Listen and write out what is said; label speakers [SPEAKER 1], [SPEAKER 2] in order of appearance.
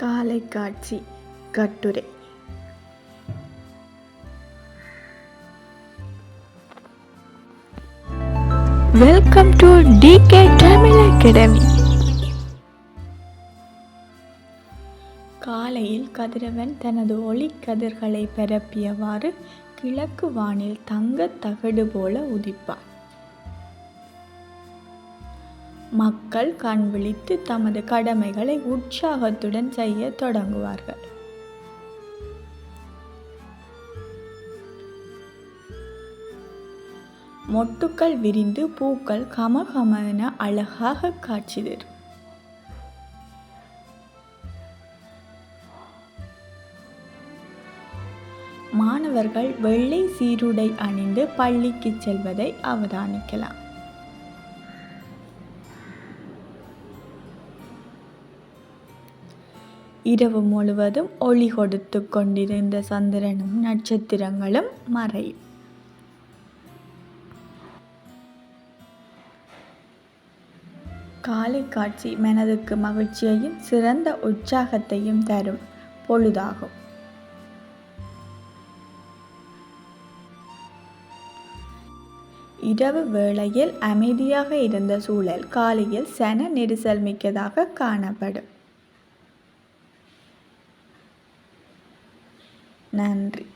[SPEAKER 1] காலை காட்சி கட்டுரை welcome to DK Tamil academy காலையில் கதிரவன் தனது ஒளிக்கதிர்களை பரப்பியவாறு கிழக்கு வானில் தங்கத் தகடு போல உதிப்பார் மக்கள் கண் விழித்து தமது கடமைகளை உற்சாகத்துடன் செய்ய தொடங்குவார்கள். மொட்டுக்கள் விரிந்து பூக்கள் கமகமென அழகாக காட்சி தரும் மாணவர்கள் வெள்ளை சீருடை அணிந்து பள்ளிக்கு செல்வதை அவதானிக்கலாம். இரவு முழுவதும் ஒளி கொடுத்து கொண்டிருந்த சந்திரனும் நட்சத்திரங்களும் மறையும் காலை காட்சி மனதுக்கு மகிழ்ச்சியையும் சிறந்த உற்சாகத்தையும் தரும் பொழுதாகும். இரவு வேளையில் அமைதியாக இருந்த சூழல் காலையில் சன நெரிசல் மிக்கதாக காணப்படும். நன்றி.